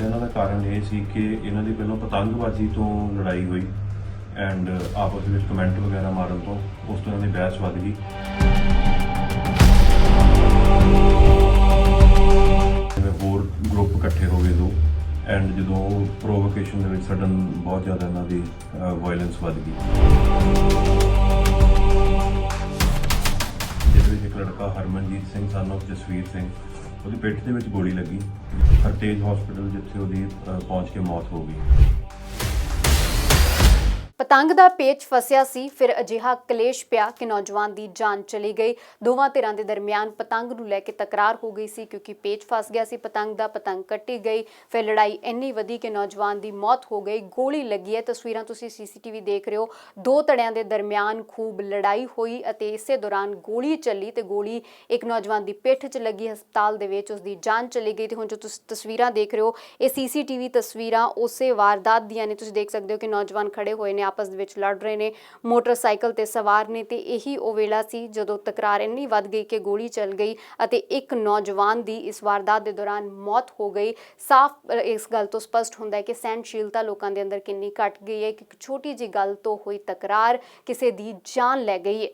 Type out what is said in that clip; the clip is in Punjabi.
ਇਹਨਾਂ ਦਾ ਕਾਰਨ ਇਹ ਸੀ ਕਿ ਇਹਨਾਂ ਦੀ ਪਹਿਲਾਂ ਪਤੰਗਬਾਜ਼ੀ ਤੋਂ ਲੜਾਈ ਹੋਈ ਐਂਡ ਆਪਸ ਵਿੱਚ ਕਮੈਂਟ ਵਗੈਰਾ ਮਾਰਨ ਤੋਂ ਉਸ ਤੋਂ ਇਹਨਾਂ ਦੀ ਬਹਿਸ ਵੱਧ ਗਈ। ਜਿਵੇਂ ਹੋਰ ਗਰੁੱਪ ਇਕੱਠੇ ਹੋ ਗਏ ਦੋ ਐਂਡ ਜਦੋਂ ਪ੍ਰੋਵੋਕੇਸ਼ਨ ਦੇ ਵਿੱਚ ਸਡਨ ਬਹੁਤ ਜ਼ਿਆਦਾ ਇਹਨਾਂ ਦੀ ਵਾਇਲੈਂਸ ਵੱਧ ਗਈ। ਹਰਮਨਜੀਤ ਸਿੰਘ ਸਾਨੂੰ ਜਸਵੀਰ ਸਿੰਘ। ਉਹਦੀ ਪਿੱਠ ਦੇ ਵਿੱਚ ਗੋਲੀ ਲੱਗੀ। ਹਰਤੇਜ ਹਸਪੀਟਲ ਜਿੱਥੇ ਉਹਦੀ ਅਹ, ਪਹੁੰਚ ਕੇ ਮੌਤ ਹੋ ਗਈ। ਪਤੰਗ ਦਾ ਪੇਚ ਫਸਿਆ ਸੀ, ਫਿਰ ਅਜਿਹਾ ਕਲੇਸ਼ ਪਿਆ ਕਿ ਨੌਜਵਾਨ ਦੀ ਜਾਨ ਚਲੀ ਗਈ। ਦੋਵਾਂ ਧਿਰਾਂ ਦੇ ਦਰਮਿਆਨ ਪਤੰਗ ਨੂੰ ਲੈ ਕੇ ਤਕਰਾਰ ਹੋ ਗਈ ਸੀ ਕਿਉਂਕਿ ਪੇਚ ਫਸ ਗਿਆ ਸੀ, ਪਤੰਗ ਦਾ ਪਤੰਗ ਕੱਟੀ ਗਈ। ਫਿਰ ਲੜਾਈ ਇੰਨੀ ਵਧੀ ਕਿ ਨੌਜਵਾਨ ਦੀ ਮੌਤ ਹੋ ਗਈ। ਗੋਲੀ ਲੱਗੀ ਹੈ। ਤਸਵੀਰਾਂ ਤੁਸੀਂ ਸੀਸੀਟੀਵੀ ਦੇਖ ਰਹੇ ਹੋ। ਦੋ ਧੜਿਆਂ ਦੇ ਦਰਮਿਆਨ ਖੂਬ ਲੜਾਈ ਹੋਈ ਅਤੇ ਇਸੇ ਦੌਰਾਨ ਗੋਲੀ ਚੱਲੀ ਤੇ ਗੋਲੀ ਇੱਕ ਨੌਜਵਾਨ ਦੀ ਪਿੱਠ 'ਚ ਲੱਗੀ। ਹਸਪਤਾਲ ਦੇ ਵਿੱਚ ਉਸ ਦੀ ਜਾਨ ਚਲੀ ਗਈ ਤੇ ਹੁਣ ਜੋ ਤੁਸੀਂ ਤਸਵੀਰਾਂ ਦੇਖ ਰਹੇ ਹੋ, ਇਹ ਸੀਸੀਟੀਵੀ ਤਸਵੀਰਾਂ ਉਸੇ ਵਾਰਦਾਤ ਦੀਆਂ ਨੇ। ਤੁਸੀਂ ਦੇਖ ਸਕਦੇ ਹੋ ਕਿ ਨੌਜਵਾਨ ਖੜੇ ਹੋਏ ਨੇ ਆਪਸ ਦੇ ਵਿੱਚ ਲੜ ਰਹੇ ਨੇ। ਮੋਟਰਸਾਈਕਲ ਤੇ ਸਵਾਰ ਨੇ ਤੇ ਇਹੀ ਉਹ ਵੇਲਾ ਸੀ ਜਦੋਂ ਤਕਰਾਰ ਇੰਨੀ ਵੱਧ ਗਈ ਕਿ ਗੋਲੀ ਚੱਲ ਗਈ ਅਤੇ ਇੱਕ ਨੌਜਵਾਨ ਦੀ ਇਸ ਵਾਰਦਾਤ ਦੇ ਦੌਰਾਨ ਮੌਤ ਹੋ ਗਈ। ਸਾਫ਼ ਇਸ ਗੱਲ ਤੋਂ ਸਪਸ਼ਟ ਹੁੰਦਾ ਹੈ ਕਿ ਸਹਿਣਸ਼ੀਲਤਾ ਲੋਕਾਂ ਦੇ ਅੰਦਰ ਕਿੰਨੀ ਘਟ ਗਈ ਹੈ। ਕਿ ਇੱਕ ਛੋਟੀ ਜਿਹੀ ਗੱਲ ਤੋਂ ਹੋਈ ਤਕਰਾਰ ਕਿਸੇ ਦੀ ਜਾਨ ਲੈ ਗਈ ਹੈ।